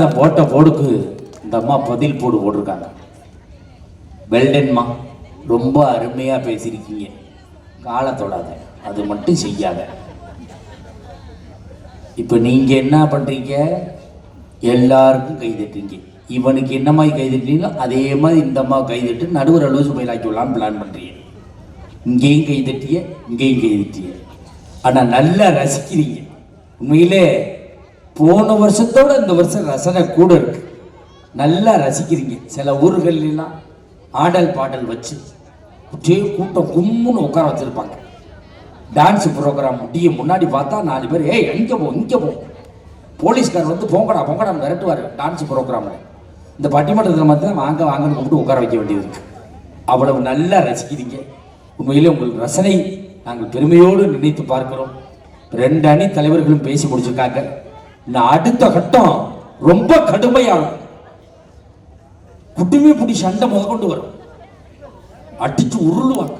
போட்ட போடுக்கு இந்த அம்மா பதில் போடு போட்டிருக்காங்க. வெல்டன்மா ரொம்ப அருமையாக பேசியிருக்கீங்க. காலை தொடாத அது மட்டும் செய்யாத. இப்போ நீங்கள் என்ன பண்ணுறீங்க எல்லாருக்கும் கை தட்டுறீங்க. இவனுக்கு என்ன மாதிரி கை தட்டுறீங்களோ அதே மாதிரி இந்த அம்மா கை தட்டு நடுவர் லூசு போய் விடலான்னு பிளான் பண்ணுறீங்க இங்கேயும் கை தட்டிய இங்கேயும் கை தட்டிய. ஆனால் நல்லா ரசிக்கிறீங்க. உண்மையிலே போன வருஷத்தோட இந்த வருஷம் ரசனை கூட இருக்கு. நல்லா ரசிக்கிறீங்க. சில ஊர்கள்லாம் ஆடல் பாடல் வச்சு அப்படியே கூட்டம் கும்முன்னு உட்கார வச்சிருப்பாங்க. டான்ஸ் ப்ரோக்ராம் முடிய முன்னாடி பார்த்தா நாலு பேர் ஏய் இங்கே போ இங்கே போ. போலீஸ்கார் வந்து போங்கடா போங்கடா விரட்டுவார் டான்ஸ் ப்ரோக்ராமில் இந்த பட்டிமன்றத்தில் மாத்திரம் வாங்க வாங்கன்னு கூப்பிட்டு உட்கார வைக்க வேண்டியது இருக்கு. அவ்வளவு நல்லா ரசிக்கிறீங்க. உண்மையிலே உங்கள் ரசனை நாங்கள் பெருமையோடு நினைத்து பார்க்கிறோம். ரெண்டு அணி தலைவர்களும் பேசி முடிச்சிருக்காங்க. இந்த அடுத்த கட்டம் ரொம்ப கடுமையான குட்டுமே பிடி சண்டை முதற்கொண்டு வரும். அடிச்சு உருளுவாங்க.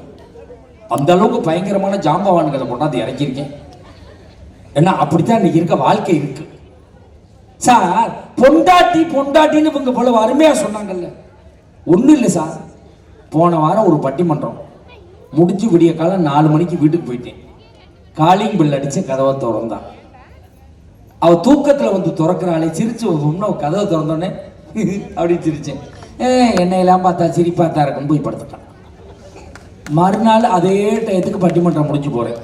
அந்த அளவுக்கு பயங்கரமான ஜாம்பவான்களை கொண்டாந்து இறக்கியிருக்கேன். ஏன்னா அப்படித்தான் இன்னைக்கு இருக்க வாழ்க்கை இருக்கு. சார் பொண்டாட்டி பொண்டாட்டின்னு இவங்க போல அருமையா சொன்னாங்கல்ல. ஒன்றும் இல்லை சார். போன வாரம் ஒரு பட்டிமன்றம். முடிஞ்சு விடிய காலம் நாலு மணிக்கு வீட்டுக்கு போயிட்டேன். காலிங் பில் அடிச்சு கதவை திறந்தான். அவ தூக்கத்துல வந்து திறக்கிறாளே சிரிச்சு ஒன்று கதவை திறந்தோடனே அப்படின்னு சிரிச்சேன். ஏ என்னையெல்லாம் பார்த்தா சிரிப்பா தான் இருக்கும் போய் படுத்துட்டான். மறுநாள் அதே டயத்துக்கு பட்டிமன்றம் முடிஞ்சு போறேன்.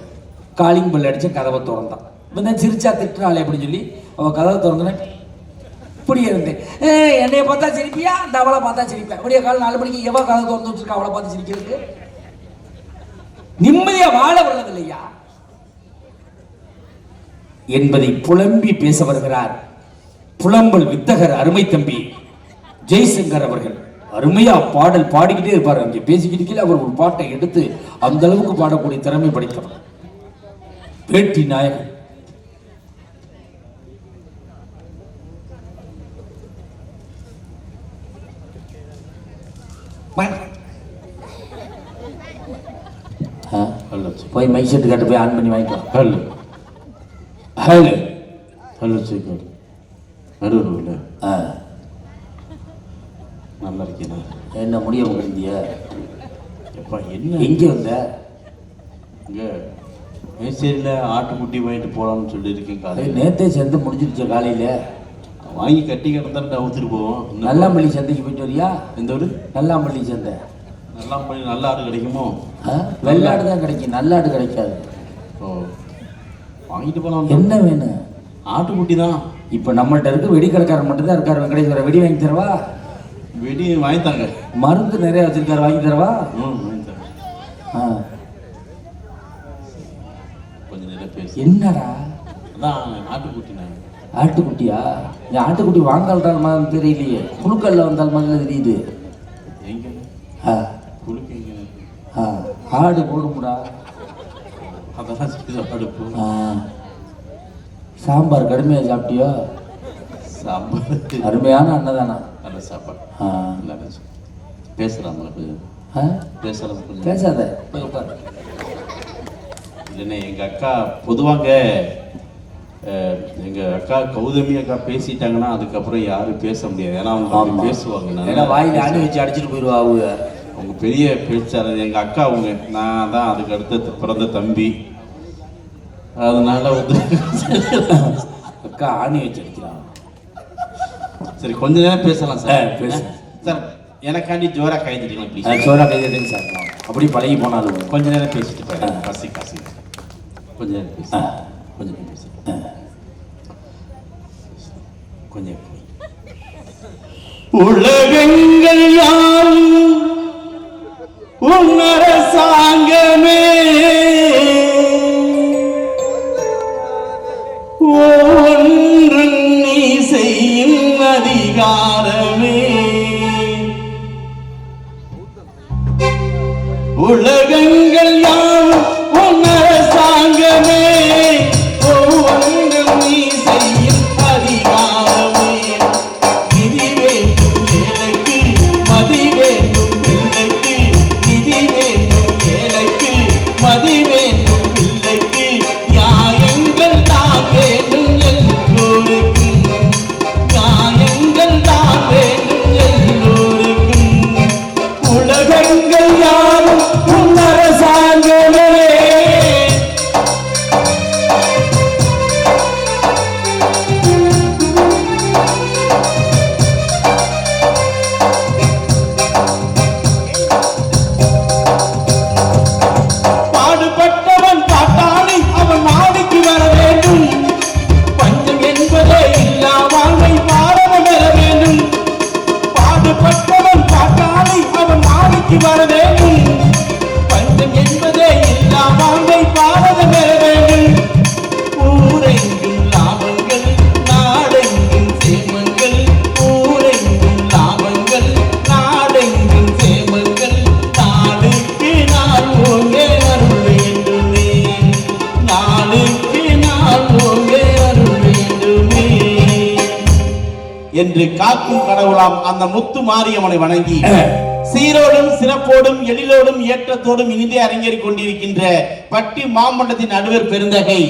காலிங் பெல் அடிச்சு கதவை திறந்தான். இப்போ தான் சிரிச்சா திட்டுறாளே அப்படின்னு சொல்லி அவள் கதவை திறந்தோடனே இப்படி இருந்தேன். ஏ என்னைய பார்த்தா சிரிப்பியா? அந்த அவளை பார்த்தா சிரிப்பேன். அப்படியே காலம் நாலு மணிக்கு எவ்வளோ கதை திறந்து வச்சிருக்கா? அவளை பார்த்து சிரிக்கிறதுக்கு. நிம்மதியா வாழ வர்றதில்லையா என்பதை புலம்பி பேச வருகிறார். புலம்பல் வித்தகர் அருமை தம்பி. ஜெய்சங்கர் அவர்கள். அருமையா பாடல் பாடிக்கிட்டே இருப்பார். அங்கே பேசிக்கிட்டு அவர் ஒரு பாட்டை எடுத்து அந்த அளவுக்கு பாடக்கூடிய திறமை படைத்தவர். பேட்டி நாயகன். போய் மைக் செட்டு கட்டு போய் ஆன் பண்ணி வாங்கிக்கோ ஹலோ. ஹலோ ஹலோ சேகர் நடுவில் ஆ. நல்லா இருக்கீங்களா என்ன முடிய முடிந்திய எப்பா என்ன? எங்கே வந்த? இங்கே மேசேரியில் ஆட்டுக்குட்டி வாங்கிட்டு போகலாம்னு சொல்லியிருக்கேன் காலையில். நேத்தே சேர்ந்து முடிஞ்சிருச்ச காலையில. வாங்கி கட்டி கிடந்தாட்டு அவுத்துட்டு போவோம். நல்லாம்பள்ளி சந்தைக்கு போயிட்டு வரியா? எந்த ஊர்? நல்லாம்பள்ளி சந்தை. நல்லா பண்ணி நல்ல ஆடு கிடைக்குமோ? வெள்ளாடு தான் கிடைக்கும் நல்லாடு கிடைக்காது. ஓ. வாங்கிட்டு போகலாம் என்ன வேணும் ஆட்டுக்குட்டி தான் இப்போ நம்மள்ட்ட இருக்கு வெடி கடைக்காரர் மட்டும்தான் இருக்காரு வெங்கடேஸ்வர. வெடி வாங்கி தரவா? வெடி வாங்கித்தாங்க. மருந்து நிறைய வச்சிருக்காரு வாங்கி தரவா? ம் வாங்கித்தாங்க ஆ. கொஞ்சம் நேரம் பேசி. என்னடா? அதான் ஆட்டுக்குட்டி ஆட்டுக்குட்டியா? இந்த ஆட்டுக்குட்டி வாங்கல்றால் மாதிரி தெரியலையே. குழுக்கல்ல வந்தால் மாதிரி தெரியுது. ஆ, ஆடு போடுமுடா. ஆ. சாம்பார் கடுமையாக சாப்பிட்டியோ? சாப்பாடு அருமையான அன்னதானா நல்ல சாப்பாடு. ஆ. நல்லா பேசலாமா கொஞ்சம்? பேசலாம் கொஞ்சம். பேசாத. இல்லைண்ணே எங்கள் அக்கா பொதுவாங்க அஹ், எங்க அக்கா கௌதமி அக்கா பேசிட்டாங்கன்னா அதுக்கப்புறம் யாரும் பேச முடியாது. ஏன்னா அவங்க. பேசுவாங்க. ஏன்னா வாயில அணி வச்சு அடிச்சிட்டு போயிடுவா அவங்க. அவங்க பெரிய பேச்சாளர் எங்க அக்கா அவங்க நான் தான் அதுக்கு அடுத்த பிறந்த தம்பி. அதனால வந்து அக்கா ஆணி வச்சு அடிக்கிறான். சரி கொஞ்ச நேரம் பேசலாம் சார். பேசு. சார் எனக்காண்டி ஜோரா கை தட்டிக்கலாம் ப்ளீஸ் சோறா கைதட்டுங்க சார். அப்படி பழகி போனாலும் கொஞ்ச நேரம் பேசிட்டு போயிடுறேன் பசி காசு கொஞ்ச நேரம் பேசு. கொஞ்ச நேரம் பேசு. கொஞ்சம் உலகங்கள் யாவும் உன் அரசாங்கமே நீ செய்யும் அதிகாரமே. உலகங்கள் காட்டி வரவே உன் என்று காக்கும் கடவுளாம் அந்த முத்து மாரியம்மனை வணங்கி சீரோடும் சிறப்போடும் எழிலோடும் ஏற்றத்தோடும் இனிதே அரங்கேறிக் கொண்டிருக்கின்ற பட்டி மாமண்டத்தின் நடுவர் பெருந்தகை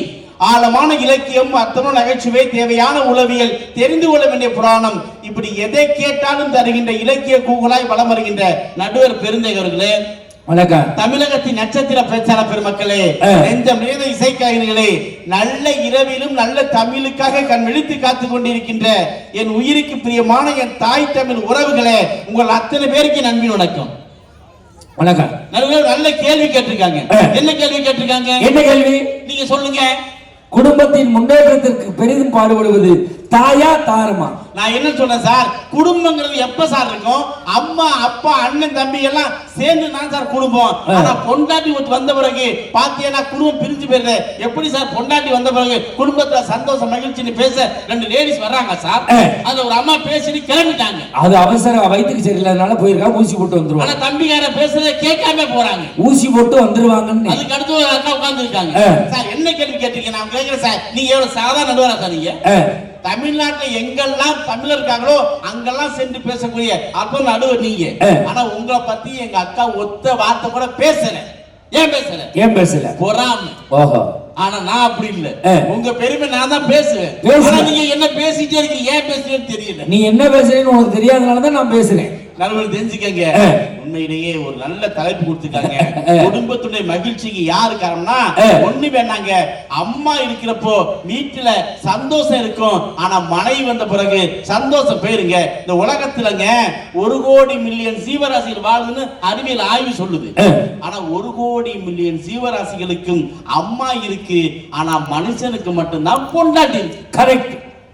ஆழமான இலக்கியம் அத்தனும் நகைச்சுவை தேவையான உளவியல் தெரிந்து கொள்ள வேண்டிய புராணம் இப்படி எதை கேட்டாலும் தருகின்ற இலக்கிய கூகுளாய் வளம் வருகின்ற நடுவர் பெருந்தகர்களே வணக்கம். தமிழகத்தின் நட்சத்திர பிரச்சார பெருமக்களே. நெஞ்சம் நிறைந்த இசைக்காயினர்களே நல்ல இரவிலும் நல்ல தமிழுக்காக கண் விழித்து காத்துக் கொண்டிருக்கின்ற என் உயிருக்கு பிரியமான என் தாய் தமிழ் உறவுகளே உங்கள் அத்தனை பேருக்கு நன்பின் வணக்கம். வணக்கம். நல்ல நல்ல கேள்வி கேட்டிருக்காங்க. என்ன கேள்வி கேட்டிருக்காங்க? என்ன கேள்வி? நீங்க சொல்லுங்க. குடும்பத்தின் முன்னேற்றத்திற்கு பெரிதும் பாடுபடுவது தாயா தாரமா நான் என்ன சொல்றேன் சார்? குடும்பங்கிறது எப்ப சார் இருக்கும்? அம்மா அப்பா அண்ணன் தம்பி எல்லாம் சேர்ந்து தான் சார் குடும்பம். ஆனா பொண்டாட்டி வந்த பிறகு பாத்தீங்கன்னா குடும்பம் பிரிஞ்சு போயிருது எப்படி சார் பொண்டாட்டி வந்த பிறகு குடும்பத்துல சந்தோஷம் மகிழ்ச்சின்னு பேச ரெண்டு லேடிஸ் வர்றாங்க சார். அதுல ஒரு அம்மா பேசிட்டு கிளம்பிட்டாங்க. அது அவசர வயிற்றுக்கு சரியில்லாதனால போயிருக்கா ஊசி போட்டு ஆனா வந்துருவாங்க தம்பிக்கார பேசுறத கேட்காம போறாங்க. ஊசி போட்டு வந்துருவாங்கன்னு. அதுக்கு அடுத்து ஒரு அக்கா உட்கார்ந்து இருக்காங்க. சார் என்ன கேள்வி கேட்டீங்க நான் கேட்கிறேன் சார். நீங்க எவ்வளவு சாதாரண நடுவரா சார் நீங்க? தமிழ்நாட்டுல எங்கெல்லாம் தமிழர் இருக்காங்களோ அங்கெல்லாம் சென்று பேசக்கூடிய அப்ப நடுவர் நீங்க. ஆனா உங்களை பத்தி எங்க அக்கா ஒத்த வார்த்தை கூட பேசல. ஏன் பேசல? ஏன் பேசல? பொறாம. ஓஹோ. ஆனா நான் அப்படி இல்ல. உங்க பெருமை நான் தான் பேசுவேன். நீங்க என்ன பேசிட்டே இருக்கீங்க ஏன் பேசுறேன்னு தெரியல. நீ என்ன பேசுறேன்னு உனக்கு தெரியாதனால தான் நான் பேசுறேன். நடுவர் தெரிஞ்சுக்கங்க. உண்மையிலேயே ஒரு நல்ல தலைப்பு கொடுத்துருக்காங்க. குடும்பத்துடைய மகிழ்ச்சிக்கு யாரு காரணம்னா. ஒண்ணு வேணாங்க. அம்மா இருக்கிறப்போ வீட்டுல சந்தோஷம் இருக்கும். ஆனா மனைவி வந்த பிறகு சந்தோஷம் போயிருங்க. இந்த உலகத்துலங்க ஒரு கோடி மில்லியன் ஜீவராசிகள் வாழுதுன்னு அறிவியல் ஆய்வு சொல்லுது. ஆனா ஒரு கோடி மில்லியன் ஜீவராசிகளுக்கும் அம்மா இருக்கு. ஆனா மனுஷனுக்கு மட்டும்தான் பொண்டாட்டி கரெக்ட்